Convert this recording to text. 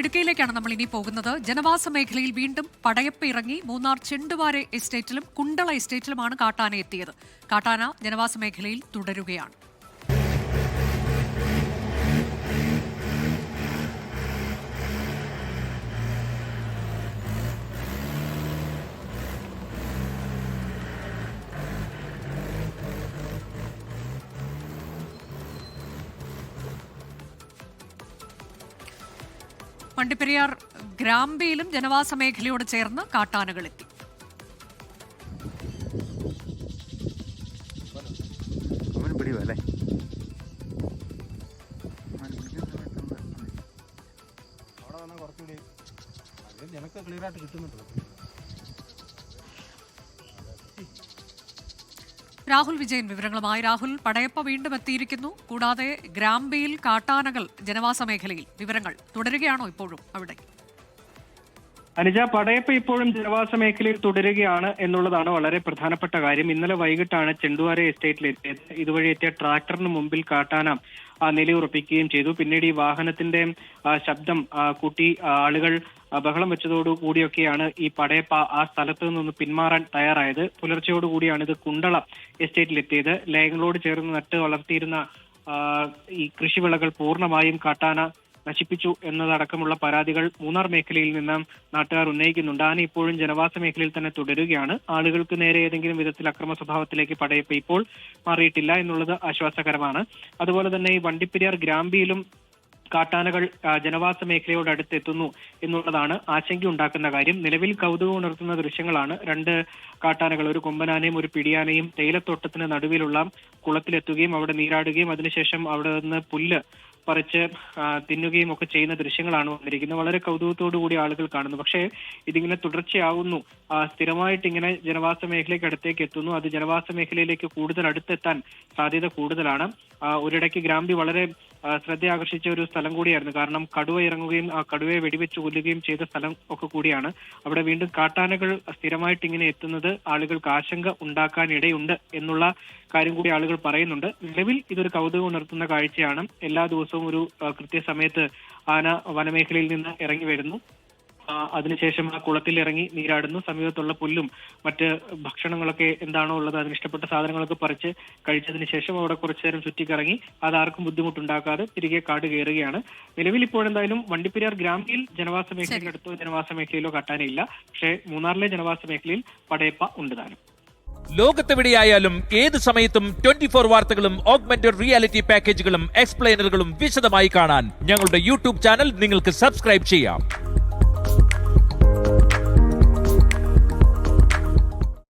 ഇടുക്കിയിലേക്കാണ് നമ്മൾ ഇനി പോകുന്നത്. ജനവാസ മേഖലയിൽ വീണ്ടും പടയപ്പ് ഇറങ്ങി മൂന്നാർ ചെണ്ടുവാര എസ്റ്റേറ്റിലും കുണ്ടള എസ്റ്റേറ്റിലുമാണ് കാട്ടാന എത്തിയത്. കാട്ടാന ജനവാസ മേഖലയിൽ തുടരുകയാണ്. വണ്ടിപ്പെരിയാർ ഗ്രാമ്പിയിലും ജനവാസ മേഖലയോട് ചേർന്ന് കാട്ടാനകളെത്തി അവന് പിടിയോ അല്ലേ? അവിടെ വന്നാൽ കുറച്ചുകൂടി അത് ഞങ്ങൾക്ക് ക്ലിയർ ആയിട്ട് കിട്ടുന്നുണ്ടല്ലോ രാഹുൽ വിജയൻ വിവരങ്ങളുമായി രാഹുൽ പടയപ്പ വീണ്ടും എത്തിയിരിക്കുന്നു. കൂടാതെ ഗ്രാംബിയിൽ കാട്ടാനകൾ ജനവാസ മേഖലയിൽ വിവരങ്ങൾ തുടരുകയാണോ ഇപ്പോഴും അവിടെ? അനുജ പടയപ്പ് ഇപ്പോഴും ജനവാസ മേഖലയിൽ തുടരുകയാണ് എന്നുള്ളതാണ് വളരെ പ്രധാനപ്പെട്ട കാര്യം. ഇന്നലെ വൈകിട്ടാണ് ചെണ്ടുവാര എസ്റ്റേറ്റിൽ എത്തിയത്. ഇതുവഴി എത്തിയ ട്രാക്ടറിന് മുമ്പിൽ കാട്ടാന നിലയുറപ്പിക്കുകയും ചെയ്തു. പിന്നീട് ഈ വാഹനത്തിന്റെ ശബ്ദം കൂട്ടി ആളുകൾ ബഹളം വെച്ചതോടു കൂടിയൊക്കെയാണ് ഈ പടയപ്പ ആ സ്ഥലത്ത് നിന്ന് പിന്മാറാൻ തയ്യാറായത്. പുലർച്ചയോടുകൂടിയാണ് ഇത് കുണ്ടള എസ്റ്റേറ്റിൽ എത്തിയത്. ലേഖങ്ങളോട് ചേർന്ന് നട്ട് വളർത്തിയിരുന്ന ഈ കൃഷിവിളകൾ പൂർണമായും കാട്ടാന നശിപ്പിച്ചു എന്നതടക്കമുള്ള പരാതികൾ മൂന്നാർ മേഖലയിൽ നിന്ന് നാട്ടുകാർ ഉന്നയിക്കുന്നുണ്ട്. ആന ഇപ്പോഴും ജനവാസ മേഖലയിൽ തന്നെ തുടരുകയാണ്. ആളുകൾക്ക് നേരെ ഏതെങ്കിലും വിധത്തിൽ അക്രമ സ്വഭാവത്തിലേക്ക് പടയപ്പ് ഇപ്പോൾ മാറിയിട്ടില്ല എന്നുള്ളത് ആശ്വാസകരമാണ്. അതുപോലെ തന്നെ ഈ വണ്ടിപ്പെരിയാർ ഗ്രാമ്പിയിലും കാട്ടാനകൾ ജനവാസ മേഖലയോട് അടുത്തെത്തുന്നു എന്നുള്ളതാണ് ആശങ്കയുണ്ടാക്കുന്ന കാര്യം. നിലവിൽ കൗതുകം ഉണർത്തുന്ന ദൃശ്യങ്ങളാണ്. രണ്ട് കാട്ടാനകൾ ഒരു കൊമ്പനാനയും ഒരു പിടിയാനയും തേയിലത്തോട്ടത്തിന് നടുവിലുള്ള കുളത്തിലെത്തുകയും അവിടെ നീരാടുകയും അതിനുശേഷം അവിടെ നിന്ന് പുല്ല് പറിച്ച് തിന്നുകയും ഒക്കെ ചെയ്യുന്ന ദൃശ്യങ്ങളാണ് വന്നിരിക്കുന്നത്. വളരെ കൗതുകത്തോടു കൂടി ആളുകൾ കാണുന്നു. പക്ഷേ ഇതിങ്ങനെ തുടർച്ചയാവുന്നു. സ്ഥിരമായിട്ട് ഇങ്ങനെ ജനവാസ മേഖലയ്ക്ക് അടുത്തേക്ക് എത്തുന്നു. അത് ജനവാസ മേഖലയിലേക്ക് കൂടുതൽ അടുത്തെത്താൻ സാധ്യത കൂടുതലാണ്. ഒരിടയ്ക്ക് ഗ്രാമ്പി വളരെ ആ, ശ്രദ്ധ ആകർഷിച്ച ഒരു സ്ഥലം കൂടിയായിരുന്നു. കാരണം കടുവ ഇറങ്ങുകയും ആ കടുവയെ വെടിവെച്ച് കൊല്ലുകയും ചെയ്ത സ്ഥലം ഒക്കെ കൂടിയാണ്. അവിടെ വീണ്ടും കാട്ടാനകൾ സ്ഥിരമായിട്ട് ഇങ്ങനെ എത്തുന്നത് ആളുകൾക്ക് ആശങ്ക ഉണ്ടാക്കാനിടയുണ്ട് എന്നുള്ള കാര്യം കൂടി ആളുകൾ പറയുന്നുണ്ട്. നിലവിൽ ഇതൊരു കൗതുകം ഉണർത്തുന്ന കാഴ്ചയാണ്. എല്ലാ ദിവസവും ഒരു കൃത്യസമയത്ത് ആന വനമേഖലയിൽ നിന്ന് ഇറങ്ങി വരുന്നു. അതിനുശേഷം ആ കുളത്തിൽ ഇറങ്ങി നീരാടുന്നു. സമീപത്തുള്ള പുല്ലും മറ്റ് ഭക്ഷണങ്ങളൊക്കെ എന്താണോ ഉള്ളത് അതിന് ഇഷ്ടപ്പെട്ട സാധനങ്ങളൊക്കെ പറിച്ച് കഴിച്ചതിന് ശേഷം അവിടെ കുറച്ചു നേരം ചുറ്റിക്കറങ്ങി അത് ആർക്കും ബുദ്ധിമുട്ടുണ്ടാക്കാതെ തിരികെ കാട് കയറുകയാണ്. നിലവിൽ ഇപ്പോൾ എന്തായാലും വണ്ടിപ്പെരിയാർ ഗ്രാമീൽ ജനവാസ മേഖലയിലടുത്തോ ജനവാസ മേഖലയിലോ കാട്ടാനില്ല. പക്ഷേ മൂന്നാറിലെ ജനവാസ മേഖലയിൽ പടയപ്പ ഉണ്ട് താനും. ലോകത്തെവിടെയായാലും ഏത് സമയത്തും ട്വന്റി ഫോർ വാർത്തകളും ഓഗ്മെന്റഡ് റിയാലിറ്റി പാക്കേജുകളും എക്സ്പ്ലെയിനറുകളും വിശദമായി കാണാൻ ഞങ്ങളുടെ യൂട്യൂബ് ചാനൽ നിങ്ങൾക്ക് സബ്സ്ക്രൈബ് ചെയ്യാം.